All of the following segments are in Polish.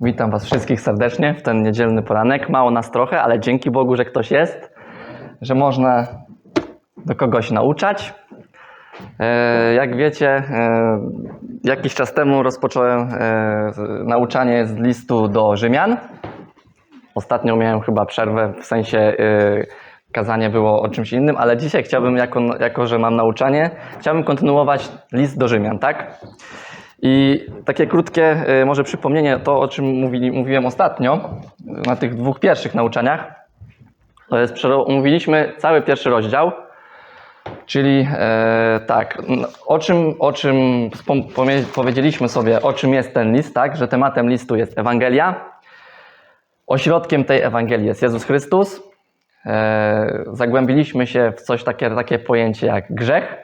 Witam Was wszystkich serdecznie w ten niedzielny poranek. Mało nas trochę, ale dzięki Bogu, że ktoś jest, że można do kogoś nauczać. E, Jak wiecie, e, jakiś czas temu rozpocząłem e, nauczanie z listu do Rzymian. Ostatnio miałem chyba przerwę, w sensie kazanie było o czymś innym, ale dzisiaj chciałbym, jako, jako że mam nauczanie, chciałbym kontynuować list do Rzymian, tak? I takie krótkie y, może przypomnienie, to o czym mówili, mówiłem ostatnio na tych dwóch pierwszych nauczaniach. To jest, cały pierwszy rozdział, czyli e, tak, o czym, o czym powiedzieliśmy sobie, o czym jest ten list, tak, że tematem listu jest Ewangelia. Ośrodkiem tej Ewangelii jest Jezus Chrystus. E, zagłębiliśmy się w coś takie, takie pojęcie jak grzech.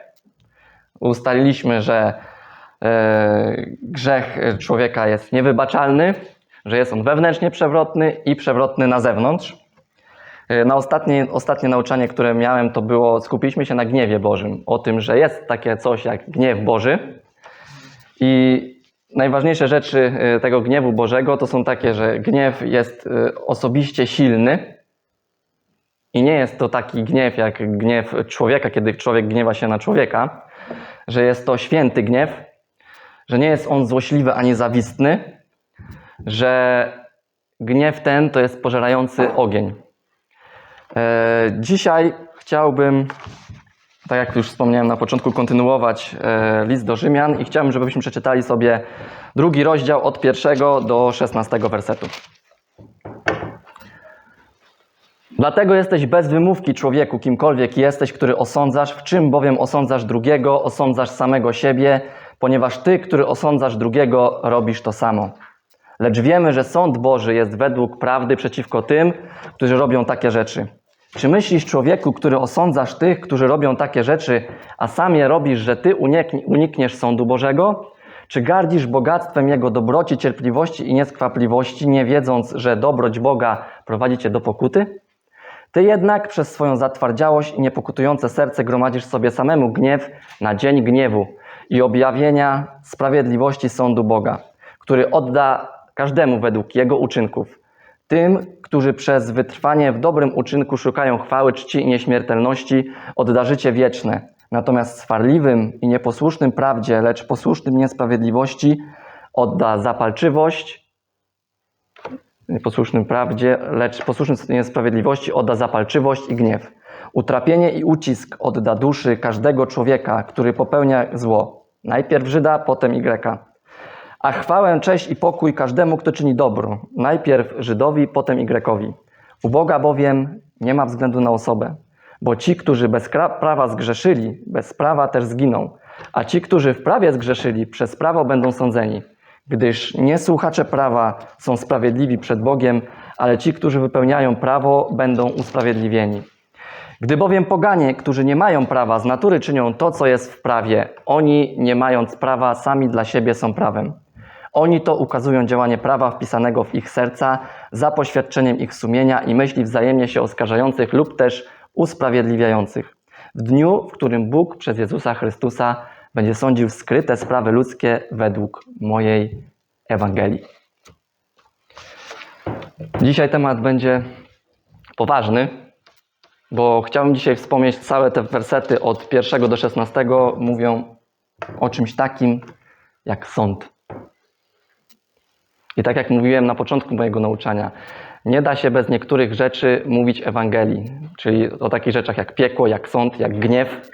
Ustaliliśmy, że grzech człowieka jest niewybaczalny, że jest on wewnętrznie przewrotny i przewrotny na zewnątrz. E, Na ostatnie, ostatnie nauczanie, które miałem, to było, skupiliśmy się na gniewie Bożym, o tym, że jest takie coś jak gniew Boży. I najważniejsze rzeczy e, tego gniewu Bożego to są takie, że gniew jest e, osobiście silny i nie jest to taki gniew jak gniew człowieka, kiedy człowiek gniewa się na człowieka, że jest to święty gniew, że nie jest on złośliwy ani zawistny, że gniew ten to jest pożerający ogień. E, Dzisiaj chciałbym, tak jak już wspomniałem na początku, kontynuować e, list do Rzymian i chciałbym, żebyśmy przeczytali sobie drugi rozdział od pierwszego do szesnastego wersetu. Dlatego jesteś bez wymówki, człowieku, kimkolwiek jesteś, który osądzasz, w czym bowiem osądzasz drugiego, osądzasz samego siebie, ponieważ ty, który osądzasz drugiego, robisz to samo. Lecz wiemy, że sąd Boży jest według prawdy przeciwko tym, którzy robią takie rzeczy. Czy myślisz, człowieku, który osądzasz tych, którzy robią takie rzeczy, a sam je robisz, że ty uniknie- unikniesz sądu Bożego? Czy gardzisz bogactwem Jego dobroci, cierpliwości i nieskwapliwości, nie wiedząc, że dobroć Boga prowadzi cię do pokuty? Ty jednak przez swoją zatwardziałość i niepokutujące serce gromadzisz sobie samemu gniew na dzień gniewu i objawienia sprawiedliwości sądu Boga, który odda każdemu według jego uczynków. Tym, którzy przez wytrwanie w dobrym uczynku szukają chwały, czci i nieśmiertelności, odda życie wieczne. Natomiast swarliwym i nieposłusznym prawdzie, lecz posłusznym niesprawiedliwości, odda zapalczywość, nieposłusznym prawdzie, lecz posłusznym niesprawiedliwości odda zapalczywość i gniew. Utrapienie i ucisk odda duszy każdego człowieka, który popełnia zło. Najpierw Żyda, potem Y. A chwałę, cześć i pokój każdemu, kto czyni dobro. Najpierw Żydowi, potem Y. U Boga bowiem nie ma względu na osobę, bo ci, którzy bez prawa zgrzeszyli, bez prawa też zginą, a ci, którzy w prawie zgrzeszyli, przez prawo będą sądzeni. Gdyż nie słuchacze prawa są sprawiedliwi przed Bogiem, ale ci, którzy wypełniają prawo, będą usprawiedliwieni. Gdy bowiem poganie, którzy nie mają prawa, z natury czynią to, co jest w prawie, oni, nie mając prawa, sami dla siebie są prawem. Oni to ukazują działanie prawa wpisanego w ich serca za poświadczeniem ich sumienia i myśli wzajemnie się oskarżających lub też usprawiedliwiających. W dniu, w którym Bóg przez Jezusa Chrystusa będzie sądził skryte sprawy ludzkie według mojej Ewangelii. Dzisiaj temat będzie poważny, bo chciałbym dzisiaj wspomnieć całe te wersety od pierwszego do szesnastego mówią o czymś takim jak sąd. I tak jak mówiłem na początku mojego nauczania, nie da się bez niektórych rzeczy mówić Ewangelii, czyli o takich rzeczach jak piekło, jak sąd, jak gniew.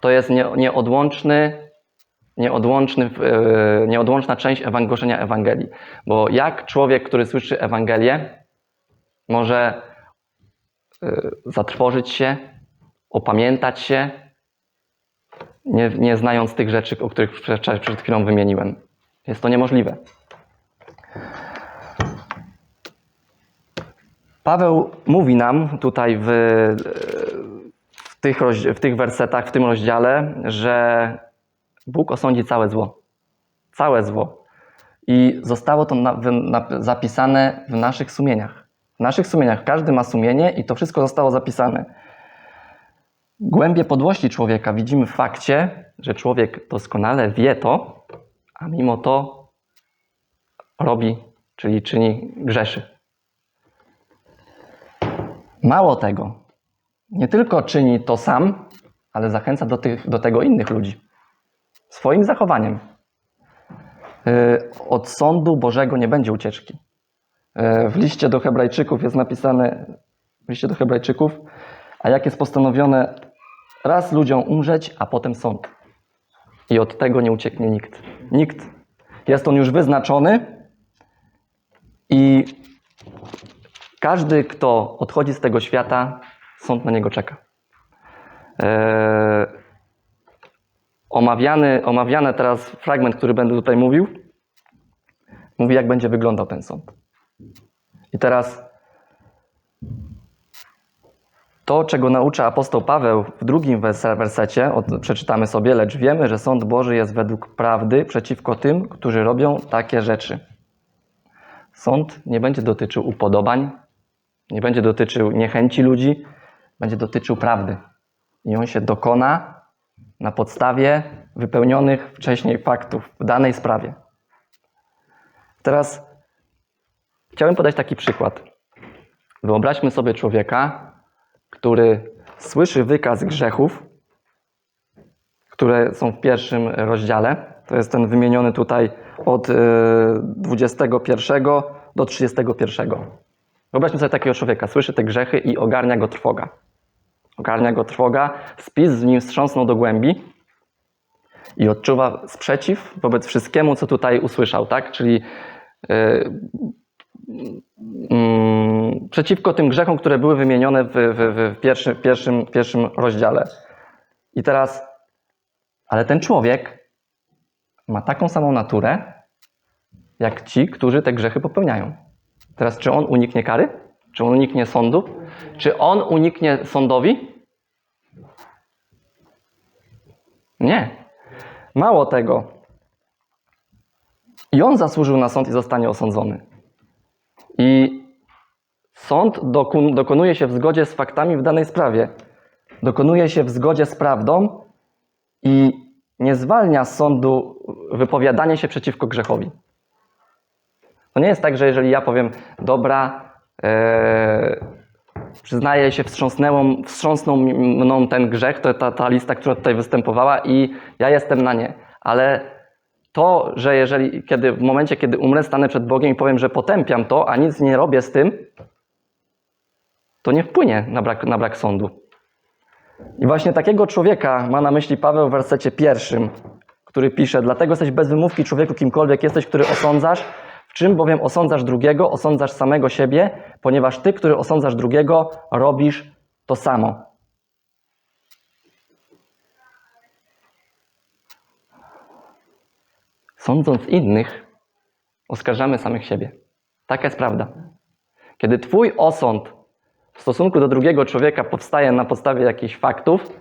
To jest nie, nieodłączny, nieodłączny, e, nieodłączna część głoszenia Ewangelii. Bo jak człowiek, który słyszy Ewangelię, może zatrwożyć się, opamiętać się, nie, nie znając tych rzeczy, o których przed, chwilą wymieniłem. Jest to niemożliwe. Paweł mówi nam tutaj w, w, tych, w tych wersetach, w tym rozdziale, że Bóg osądzi całe zło. Całe zło. I zostało to na, na, zapisane w naszych sumieniach. W naszych sumieniach. Każdy ma sumienie i to wszystko zostało zapisane. Głębie podłości człowieka widzimy w fakcie, że człowiek doskonale wie to, a mimo to robi czyli czyni grzeszy. Mało tego, nie tylko czyni to sam, ale zachęca do, tych, do tego innych ludzi. Swoim zachowaniem. Yy, Od sądu Bożego nie będzie ucieczki. Yy, W liście do Hebrajczyków jest napisane, w liście do Hebrajczyków, a jak jest postanowione raz ludziom umrzeć, a potem sąd. I od tego nie ucieknie nikt. Nikt. Jest on już wyznaczony i każdy, kto odchodzi z tego świata, sąd na niego czeka. Eee, omawiany, omawiany teraz fragment, który będę tutaj mówił, mówi, jak będzie wyglądał ten sąd. I teraz to, czego naucza apostoł Paweł w drugim wers- wersecie, przeczytamy sobie, lecz wiemy, że sąd Boży jest według prawdy przeciwko tym, którzy robią takie rzeczy. Sąd nie będzie dotyczył upodobań, nie będzie dotyczył niechęci ludzi, będzie dotyczył prawdy. I on się dokona na podstawie wypełnionych wcześniej faktów w danej sprawie. Teraz chciałem podać taki przykład. Wyobraźmy sobie człowieka, który słyszy wykaz grzechów, które są w pierwszym rozdziale. To jest ten wymieniony tutaj od e, 21 do 31. Wyobraźmy sobie takiego człowieka, słyszy te grzechy i ogarnia go trwoga. Ogarnia go trwoga, spis z nim wstrząsnął do głębi i odczuwa sprzeciw wobec wszystkiemu, co tutaj usłyszał, tak? Czyli e, przeciwko tym grzechom, które były wymienione w, w, w pierwszym, pierwszym, pierwszym rozdziale. I teraz, ale ten człowiek ma taką samą naturę, jak ci, którzy te grzechy popełniają. Teraz, czy on uniknie kary? Czy on uniknie sądu? Czy on uniknie sądowi? Nie. Mało tego. I on zasłużył na sąd i zostanie osądzony. I sąd dokonuje się w zgodzie z faktami w danej sprawie. Dokonuje się w zgodzie z prawdą i nie zwalnia sądu wypowiadanie się przeciwko grzechowi. To nie jest tak, że jeżeli ja powiem, dobra, e, przyznaję się, wstrząsnęło, wstrząsnął mną ten grzech, to ta, ta lista, która tutaj występowała i ja jestem na nie. Ale to, że jeżeli, kiedy, w momencie, kiedy umrę, stanę przed Bogiem i powiem, że potępiam to, a nic nie robię z tym, to nie wpłynie na brak, na brak sądu. I właśnie takiego człowieka ma na myśli Paweł w wersecie pierwszym, który pisze: Dlatego jesteś bez wymówki człowieku, kimkolwiek jesteś, który osądzasz. W czym bowiem osądzasz drugiego, osądzasz samego siebie, ponieważ ty, który osądzasz drugiego, robisz to samo. Sądząc innych, oskarżamy samych siebie. Taka jest prawda. Kiedy Twój osąd w stosunku do drugiego człowieka powstaje na podstawie jakichś faktów,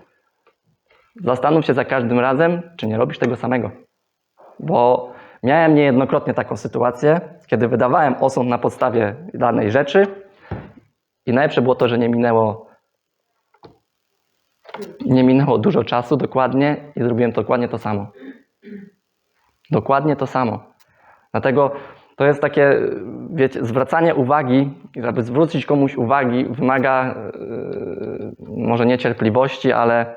zastanów się za każdym razem, czy nie robisz tego samego. Bo miałem niejednokrotnie taką sytuację, kiedy wydawałem osąd na podstawie danej rzeczy i najlepsze było to, że nie minęło nie minęło dużo czasu dokładnie i zrobiłem dokładnie to samo. Dokładnie to samo. Dlatego to jest takie, wiecie, zwracanie uwagi, żeby zwrócić komuś uwagi, wymaga yy, może nie cierpliwości, ale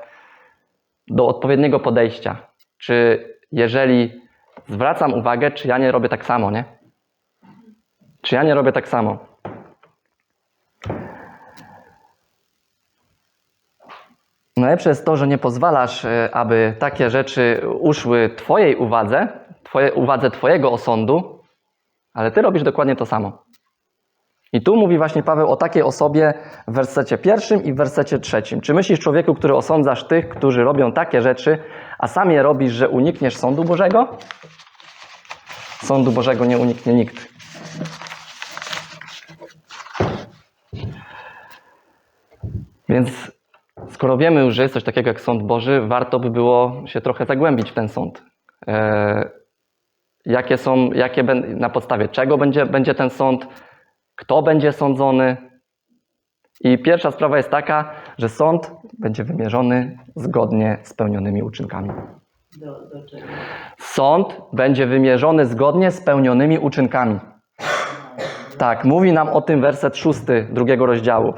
do odpowiedniego podejścia. Czy jeżeli zwracam uwagę, czy ja nie robię tak samo, nie? Czy ja nie robię tak samo? Najlepsze jest to, że nie pozwalasz, y, aby takie rzeczy uszły Twojej uwadze, twoje, uwadze Twojego osądu, ale Ty robisz dokładnie to samo. I tu mówi właśnie Paweł o takiej osobie w wersecie pierwszym i w wersecie trzecim. Czy myślisz, człowieku, który osądzasz tych, którzy robią takie rzeczy, a sam je robisz, że unikniesz sądu Bożego? Sądu Bożego nie uniknie nikt. Więc skoro wiemy już, że jest coś takiego jak sąd Boży, warto by było się trochę zagłębić w ten sąd. E, jakie są, jakie na podstawie czego będzie, będzie ten sąd, kto będzie sądzony. I pierwsza sprawa jest taka, że sąd będzie wymierzony zgodnie z pełnionymi uczynkami. Do, do czego? Sąd będzie wymierzony zgodnie z pełnionymi uczynkami. Tak, mówi nam o tym werset szósty drugiego rozdziału,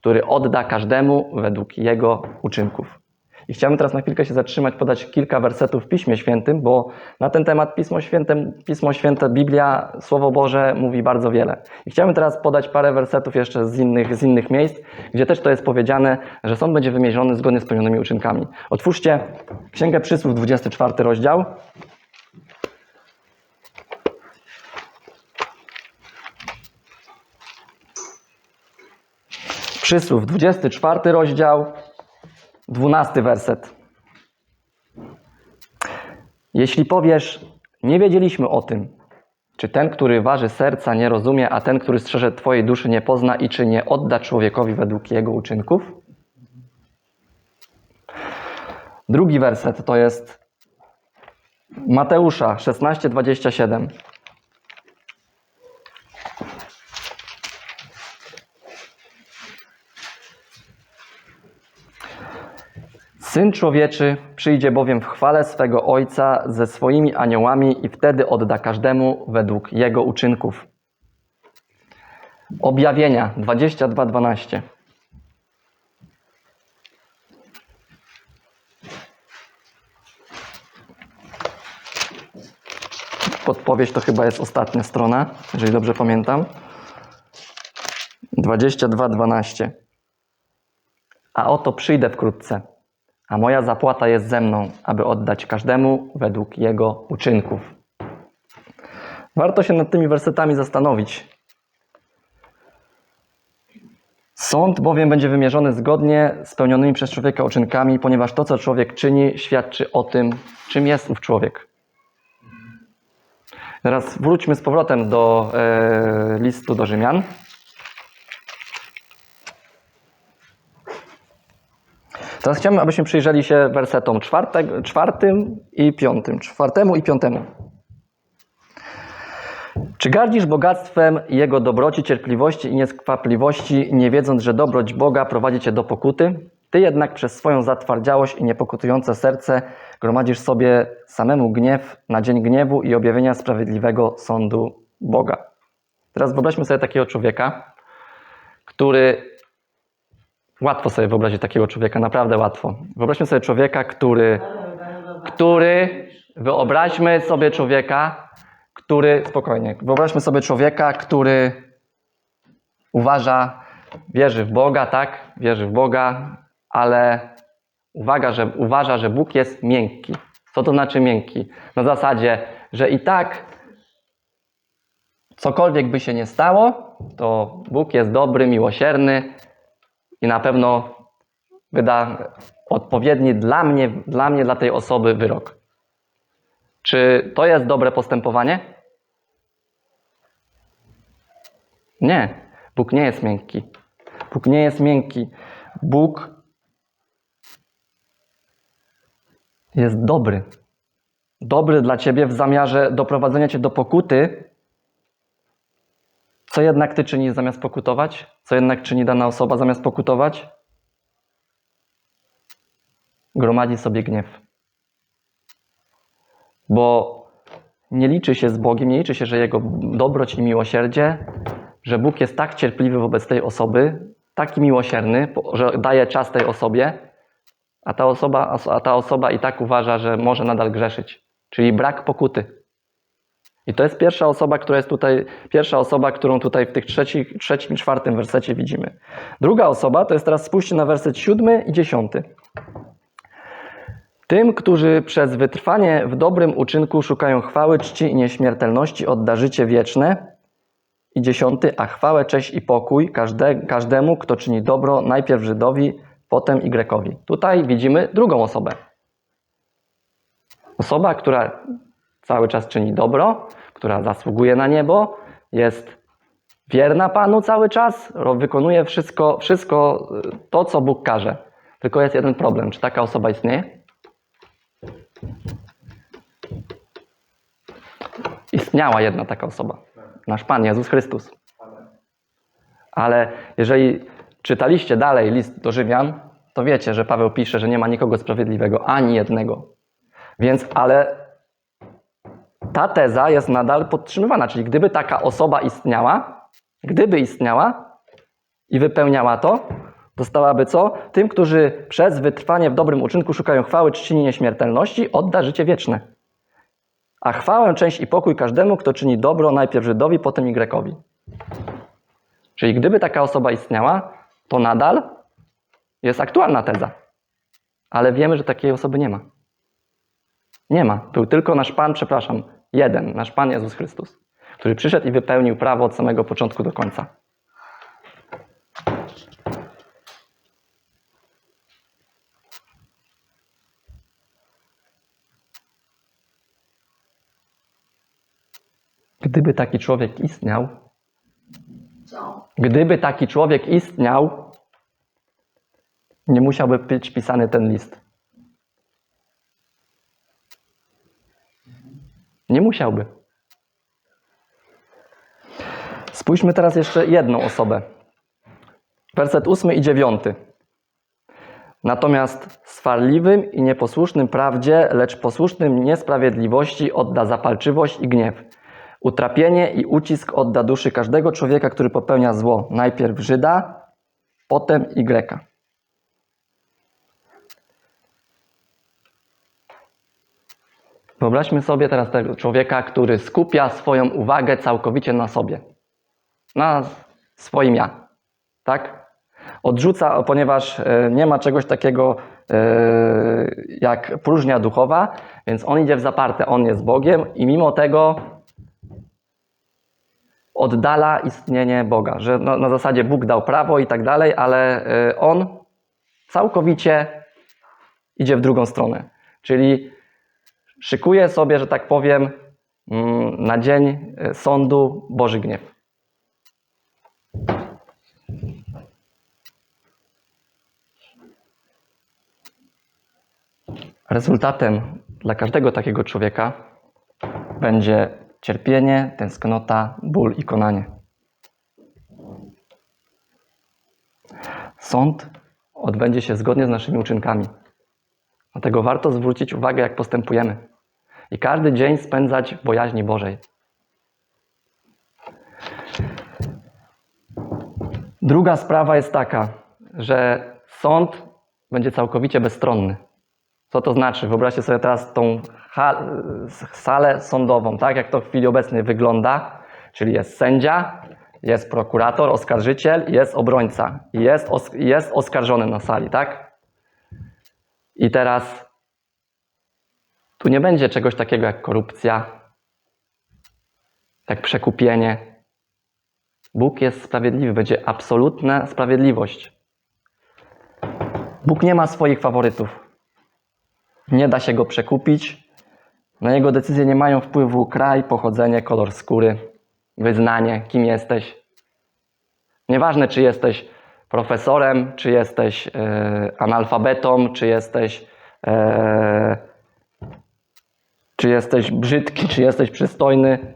który odda każdemu według jego uczynków. I chciałbym teraz na chwilkę się zatrzymać, podać kilka wersetów w Piśmie Świętym, bo na ten temat Pismo Święte, Pismo Święte, Biblia, Słowo Boże mówi bardzo wiele. I chciałbym teraz podać parę wersetów jeszcze z innych, z innych miejsc, gdzie też to jest powiedziane, że sąd będzie wymierzony zgodnie z pełnionymi uczynkami. Otwórzcie Księgę Przysłów, 24 rozdział. Przysłów, 24 rozdział, 12 werset. Jeśli powiesz, nie wiedzieliśmy o tym, czy ten, który waży serca, nie rozumie, a ten, który strzeże Twojej duszy, nie pozna i czy nie odda człowiekowi według jego uczynków? Drugi werset to jest Mateusza 16:27. Syn człowieczy przyjdzie bowiem w chwale swego Ojca ze swoimi aniołami i wtedy odda każdemu według jego uczynków. Objawienia 22:12. Podpowiedź to chyba jest ostatnia strona, jeżeli dobrze pamiętam. 22:12. A oto przyjdę wkrótce, a moja zapłata jest ze mną, aby oddać każdemu według jego uczynków. Warto się nad tymi wersetami zastanowić. Sąd bowiem będzie wymierzony zgodnie z pełnionymi przez człowieka uczynkami, ponieważ to, co człowiek czyni, świadczy o tym, czym jest ów człowiek. Teraz wróćmy z powrotem do e, listu do Rzymian. Teraz chciałbym, abyśmy przyjrzeli się wersetom czwarte, czwartym i piątym. Czwartemu i piątemu. Czy gardzisz bogactwem Jego dobroci, cierpliwości i nieskwapliwości, nie wiedząc, że dobroć Boga prowadzi cię do pokuty? Ty jednak przez swoją zatwardziałość i niepokutujące serce gromadzisz sobie samemu gniew na dzień gniewu i objawienia sprawiedliwego sądu Boga. Teraz wyobraźmy sobie takiego człowieka, który Łatwo sobie wyobrazić takiego człowieka, naprawdę łatwo. Wyobraźmy sobie człowieka, który, który, wyobraźmy sobie człowieka, który, spokojnie, wyobraźmy sobie człowieka, który uważa, wierzy w Boga, tak, wierzy w Boga, ale uwaga, że, uważa, że Bóg jest miękki. Co to znaczy miękki? Na zasadzie, że i tak cokolwiek by się nie stało, to Bóg jest dobry, miłosierny, i na pewno wyda odpowiedni dla mnie, dla mnie, dla tej osoby wyrok. Czy to jest dobre postępowanie? Nie. Bóg nie jest miękki. Bóg nie jest miękki. Bóg jest dobry. Dobry dla ciebie w zamiarze doprowadzenia cię do pokuty. Co jednak ty czynisz zamiast pokutować? Co jednak czyni dana osoba zamiast pokutować? Gromadzi sobie gniew. Bo nie liczy się z Bogiem, nie liczy się, że Jego dobroć i miłosierdzie, że Bóg jest tak cierpliwy wobec tej osoby, taki miłosierny, że daje czas tej osobie, a ta osoba, a ta osoba i tak uważa, że może nadal grzeszyć. Czyli brak pokuty. I to jest pierwsza osoba, która jest tutaj, pierwsza osoba, którą tutaj w tych trzeci, trzecim i czwartym wersecie widzimy. Druga osoba to jest teraz spójrzcie na werset siódmy i dziesiąty. Tym, którzy przez wytrwanie w dobrym uczynku szukają chwały, czci i nieśmiertelności, odda życie wieczne. I dziesiąty, a chwałę, cześć i pokój każde, każdemu, kto czyni dobro, najpierw Żydowi, potem Grekowi. Tutaj widzimy drugą osobę. Osoba, która cały czas czyni dobro, która zasługuje na niebo, jest wierna Panu cały czas, wykonuje wszystko, wszystko y, to, co Bóg każe. Tylko jest jeden problem. Czy taka osoba istnieje? Istniała jedna taka osoba. Nasz Pan Jezus Chrystus. Ale jeżeli czytaliście dalej list do Rzymian, to wiecie, że Paweł pisze, że nie ma nikogo sprawiedliwego, ani jednego. Więc, ale ta teza jest nadal podtrzymywana. Czyli gdyby taka osoba istniała, gdyby istniała i wypełniała to, dostałaby co? Tym, którzy przez wytrwanie w dobrym uczynku szukają chwały, czci i nieśmiertelności, odda życie wieczne. A chwałę, część i pokój każdemu, kto czyni dobro najpierw Żydowi, potem Grekowi. Czyli gdyby taka osoba istniała, to nadal jest aktualna teza. Ale wiemy, że takiej osoby nie ma. Nie ma. Był tylko nasz Pan, przepraszam, jeden, nasz Pan Jezus Chrystus, który przyszedł i wypełnił prawo od samego początku do końca. Gdyby taki człowiek istniał, gdyby taki człowiek istniał, nie musiałby być pisany ten list. Nie musiałby. Spójrzmy teraz jeszcze jedną osobę. Werset ósmy i dziewiąty. Natomiast swarliwym i nieposłusznym prawdzie, lecz posłusznym niesprawiedliwości odda zapalczywość i gniew. Utrapienie i ucisk odda duszy każdego człowieka, który popełnia zło. Najpierw Żyda, potem i Wyobraźmy sobie teraz tego człowieka, który skupia swoją uwagę całkowicie na sobie, na swoim ja. Tak? Odrzuca, ponieważ e, nie ma czegoś takiego e, jak próżnia duchowa, więc on idzie w zaparte. On jest Bogiem i mimo tego oddala istnienie Boga, że na zasadzie Bóg dał prawo i tak dalej, ale y, on całkowicie idzie w drugą stronę. Czyli szykuje sobie, że tak powiem, mm, na dzień y, sądu Boży gniew. Rezultatem dla każdego takiego człowieka będzie cierpienie, tęsknota, ból i konanie. Sąd odbędzie się zgodnie z naszymi uczynkami. Dlatego warto zwrócić uwagę, jak postępujemy. I każdy dzień spędzać w bojaźni Bożej. Druga sprawa jest taka, że sąd będzie całkowicie bezstronny. Co to znaczy? Wyobraźcie sobie teraz tą salę sądową, tak jak to w chwili obecnej wygląda, czyli jest sędzia, jest prokurator, oskarżyciel, jest obrońca i jest, os- jest oskarżony na sali, tak? I teraz tu nie będzie czegoś takiego jak korupcja, jak przekupienie. Bóg jest sprawiedliwy, będzie absolutna sprawiedliwość. Bóg nie ma swoich faworytów. Nie da się go przekupić. Na jego decyzje nie mają wpływu kraj, pochodzenie, kolor skóry, wyznanie, kim jesteś. Nieważne, czy jesteś profesorem, czy jesteś e, analfabetą, czy jesteś, e, czy jesteś brzydki, czy jesteś przystojny.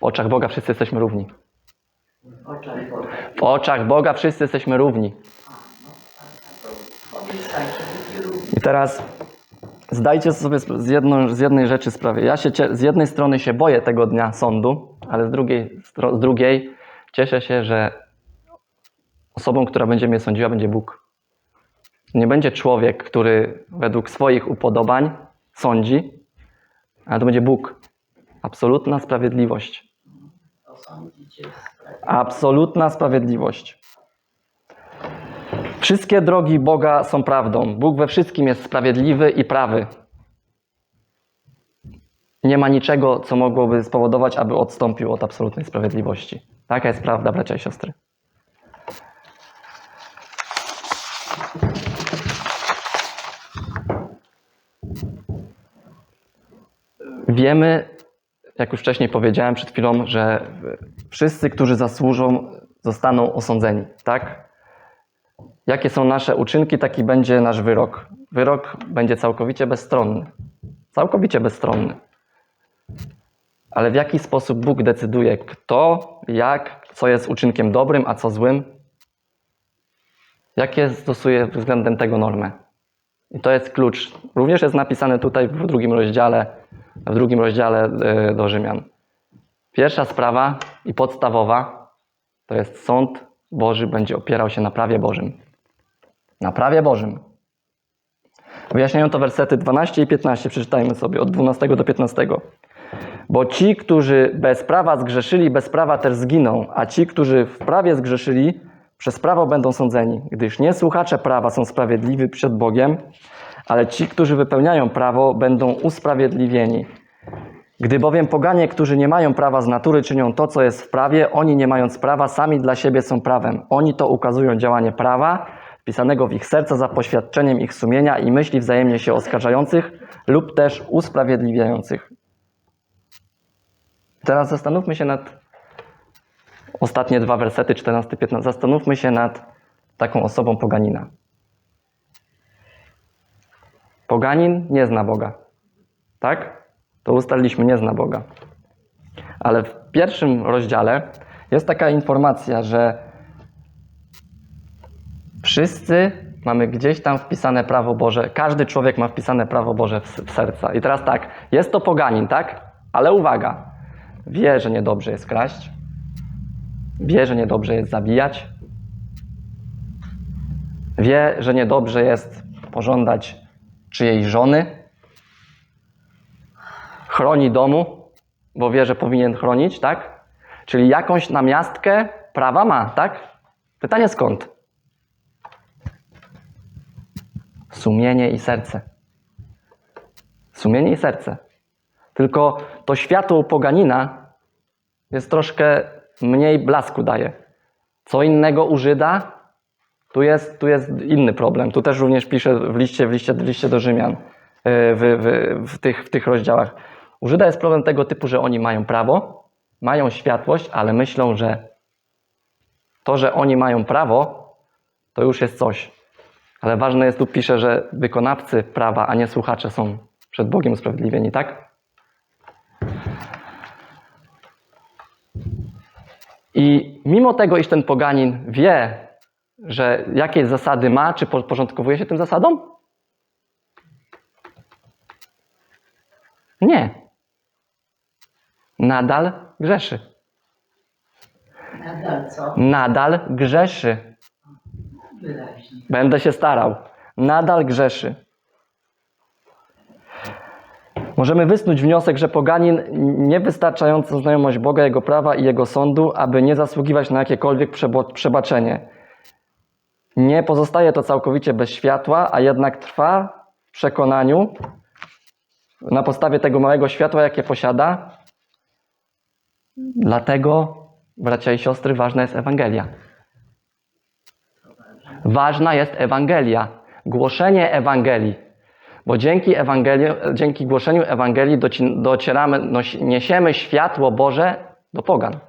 W oczach Boga wszyscy jesteśmy równi. W oczach Boga. Wszyscy jesteśmy równi. I teraz zdajcie sobie z, z jednej rzeczy sprawę. Ja się z jednej strony się boję tego dnia sądu, ale z drugiej, z drugiej cieszę się, że osobą, która będzie mnie sądziła, będzie Bóg. Nie będzie człowiek, który według swoich upodobań sądzi, ale to będzie Bóg. Absolutna sprawiedliwość. Absolutna sprawiedliwość. Wszystkie drogi Boga są prawdą. Bóg we wszystkim jest sprawiedliwy i prawy. Nie ma niczego, co mogłoby spowodować, aby odstąpił od absolutnej sprawiedliwości. Taka jest prawda, bracia i siostry. Wiemy, jak już wcześniej powiedziałem przed chwilą, że wszyscy, którzy zasłużą, zostaną osądzeni, tak? Jakie są nasze uczynki, taki będzie nasz wyrok. Wyrok będzie całkowicie bezstronny. Całkowicie bezstronny. Ale w jaki sposób Bóg decyduje, kto, jak, co jest uczynkiem dobrym, a co złym? Jakie stosuje względem tego normę? I to jest klucz. Również jest napisane tutaj w drugim rozdziale, w drugim rozdziale e, do Rzymian. Pierwsza sprawa i podstawowa to jest sąd Boży będzie opierał się na prawie Bożym. Na prawie Bożym. Wyjaśniają to wersety 12 i 15, przeczytajmy sobie od 12 do 15. Bo ci, którzy bez prawa zgrzeszyli, bez prawa też zginą, a ci, którzy w prawie zgrzeszyli, przez prawo będą sądzeni, gdyż nie słuchacze prawa są sprawiedliwi przed Bogiem, ale ci, którzy wypełniają prawo, będą usprawiedliwieni. Gdy bowiem poganie, którzy nie mają prawa z natury, czynią to, co jest w prawie, oni nie mając prawa, sami dla siebie są prawem. Oni to ukazują działanie prawa, wpisanego w ich serca za poświadczeniem ich sumienia i myśli wzajemnie się oskarżających lub też usprawiedliwiających. Teraz zastanówmy się nad ostatnie dwa wersety, 14-15. Zastanówmy się nad taką osobą poganina. Poganin nie zna Boga. Tak? To ustaliliśmy, nie zna Boga. Ale w pierwszym rozdziale jest taka informacja, że wszyscy mamy gdzieś tam wpisane prawo Boże, każdy człowiek ma wpisane prawo Boże w, w serca. I teraz tak, jest to poganin, tak? Ale uwaga, wie, że niedobrze jest kraść, wie, że niedobrze jest zabijać, wie, że niedobrze jest pożądać czyjejś żony, chroni domu, bo wie, że powinien chronić, tak? Czyli jakąś namiastkę prawa ma, tak? Pytanie skąd? Sumienie i serce. Sumienie i serce. Tylko to światło poganina jest troszkę mniej blasku daje. Co innego u Żyda, tu jest, tu jest inny problem. Tu też również piszę w liście, w liście, w liście do Rzymian, yy, w, w, w, tych, w tych rozdziałach. U Żyda jest problem tego typu, że oni mają prawo, mają światłość, ale myślą, że to, że oni mają prawo, to już jest coś. Ale ważne jest, tu pisze, że wykonawcy prawa, a nie słuchacze są przed Bogiem usprawiedliwieni, tak? I mimo tego, iż ten poganin wie, że jakieś zasady ma, czy podporządkowuje się tym zasadom? Nie. Nadal grzeszy. Nadal co? Nadal grzeszy. Wyraźnie. Będę się starał. Nadal grzeszy. Możemy wysnuć wniosek, że poganin niewystarczającą znajomość Boga, Jego prawa i Jego sądu, aby nie zasługiwać na jakiekolwiek przebaczenie. Nie pozostaje to całkowicie bez światła, a jednak trwa w przekonaniu, na podstawie tego małego światła, jakie posiada. Dlatego, bracia i siostry, ważna jest Ewangelia. Ważna jest Ewangelia, głoszenie Ewangelii, bo dzięki, Ewangelii, dzięki głoszeniu Ewangelii doci- docieramy, niesiemy światło Boże do pogan.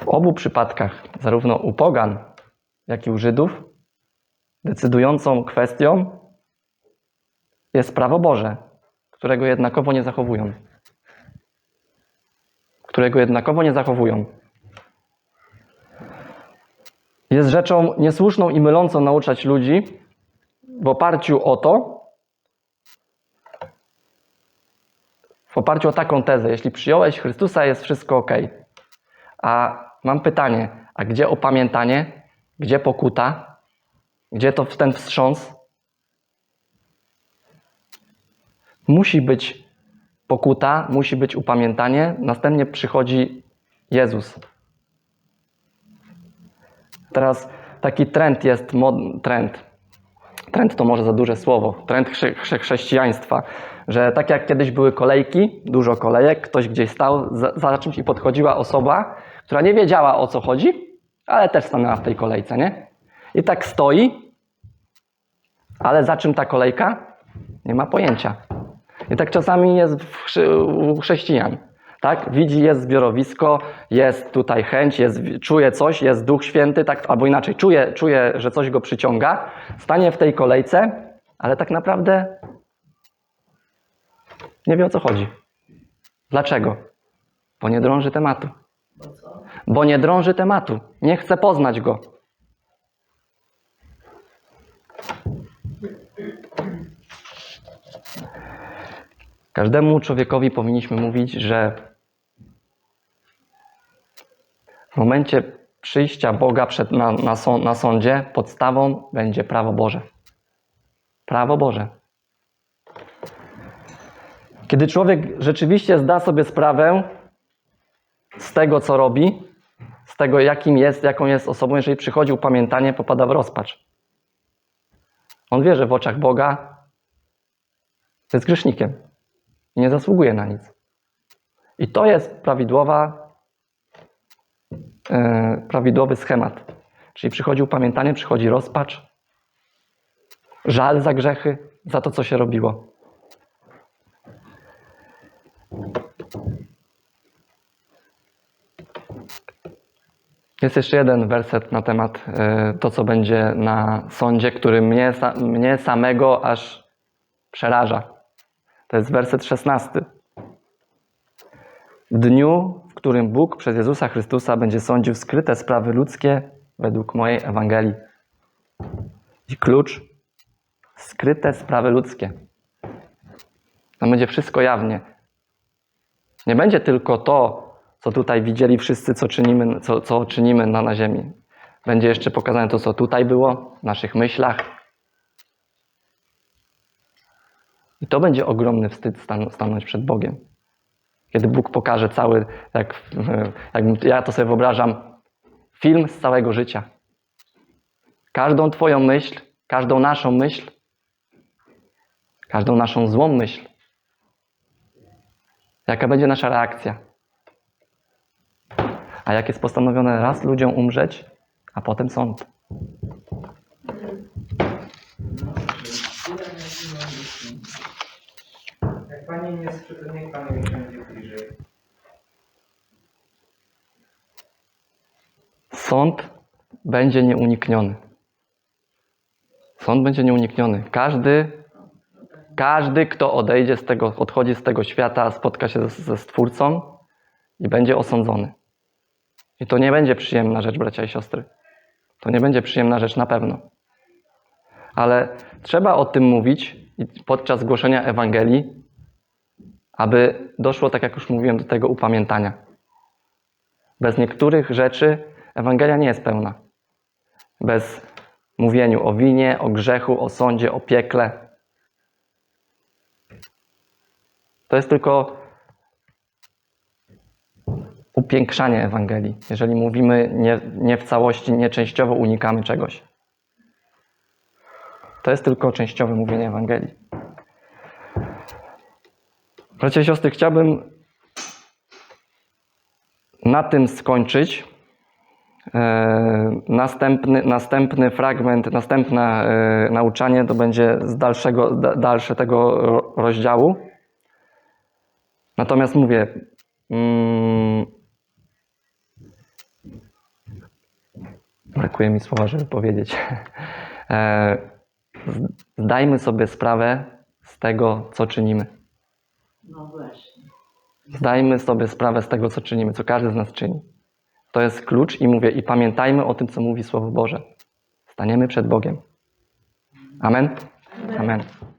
W obu przypadkach, zarówno u pogan, jak i u Żydów, decydującą kwestią jest prawo Boże, którego jednakowo nie zachowują. Którego jednakowo nie zachowują. Jest rzeczą niesłuszną i mylącą nauczać ludzi w oparciu o to, w oparciu o taką tezę, jeśli przyjąłeś Chrystusa, jest wszystko ok. A mam pytanie, a gdzie opamiętanie? Gdzie pokuta? Gdzie to ten wstrząs? Musi być pokuta, musi być upamiętanie, następnie przychodzi Jezus. Teraz taki trend jest, trend, trend to może za duże słowo, trend chrze, chrze, chrześcijaństwa, że tak jak kiedyś były kolejki, dużo kolejek, ktoś gdzieś stał za, za czymś i podchodziła osoba, która nie wiedziała o co chodzi, ale też stanęła w tej kolejce, nie? I tak stoi, ale za czym ta kolejka? Nie ma pojęcia. I tak czasami jest u chrześcijan. Tak? Widzi, jest zbiorowisko, jest tutaj chęć, jest, czuje coś, jest Duch Święty, tak, albo inaczej, czuje, czuje, że coś go przyciąga, stanie w tej kolejce, ale tak naprawdę nie wie o co chodzi. Dlaczego? Bo nie drąży tematu bo nie drąży tematu, nie chce poznać go. Każdemu człowiekowi powinniśmy mówić, że w momencie przyjścia Boga przed, na, na, na sądzie podstawą będzie prawo Boże. Prawo Boże. Kiedy człowiek rzeczywiście zda sobie sprawę z tego, co robi, tego, jakim jest, jaką jest osobą, jeżeli przychodzi upamiętanie, popada w rozpacz. On wie, że w oczach Boga jest grzesznikiem i nie zasługuje na nic. I to jest prawidłowa, e, prawidłowy schemat. Czyli przychodzi upamiętanie, przychodzi rozpacz, żal za grzechy, za to, co się robiło. Jest jeszcze jeden werset na temat e, to, co będzie na sądzie, który mnie, mnie samego aż przeraża. To jest werset 16. W dniu, w którym Bóg przez Jezusa Chrystusa będzie sądził skryte sprawy ludzkie według mojej Ewangelii. I klucz skryte sprawy ludzkie. Tam będzie wszystko jawnie. Nie będzie tylko to, co tutaj widzieli wszyscy, co czynimy, co, co czynimy na, na ziemi. Będzie jeszcze pokazane to, co tutaj było, w naszych myślach. I to będzie ogromny wstyd stan, stanąć przed Bogiem. Kiedy Bóg pokaże cały, jak, jak ja to sobie wyobrażam, film z całego życia. Każdą Twoją myśl, każdą naszą myśl, każdą naszą złą myśl. Jaka będzie nasza reakcja? A jak jest postanowione raz ludziom umrzeć, a potem sąd. Jak Pani nie jest tym, niech Pani usiądzie bliżej. Sąd będzie nieunikniony. Sąd będzie nieunikniony. Każdy, każdy, kto odejdzie z tego, odchodzi z tego świata, spotka się ze, ze Stwórcą i będzie osądzony. I to nie będzie przyjemna rzecz, bracia i siostry. To nie będzie przyjemna rzecz na pewno. Ale trzeba o tym mówić podczas głoszenia Ewangelii, aby doszło, tak jak już mówiłem, do tego upamiętania. Bez niektórych rzeczy Ewangelia nie jest pełna. Bez mówieniu o winie, o grzechu, o sądzie, o piekle. To jest tylko upiększanie Ewangelii. Jeżeli mówimy nie, nie w całości, nie częściowo unikamy czegoś. To jest tylko częściowe mówienie Ewangelii. Bracia i siostry, chciałbym na tym skończyć. E, Następny, następny fragment, następne e, nauczanie to będzie z dalszego, da- dalsze tego ro- rozdziału. Natomiast mówię, mm, brakuje mi słowa, żeby powiedzieć. E, Zdajmy sobie sprawę z tego, co czynimy. No właśnie. Zdajmy sobie sprawę z tego, co czynimy, co każdy z nas czyni. To jest klucz i mówię, i pamiętajmy o tym, co mówi Słowo Boże. Staniemy przed Bogiem. Amen? Amen.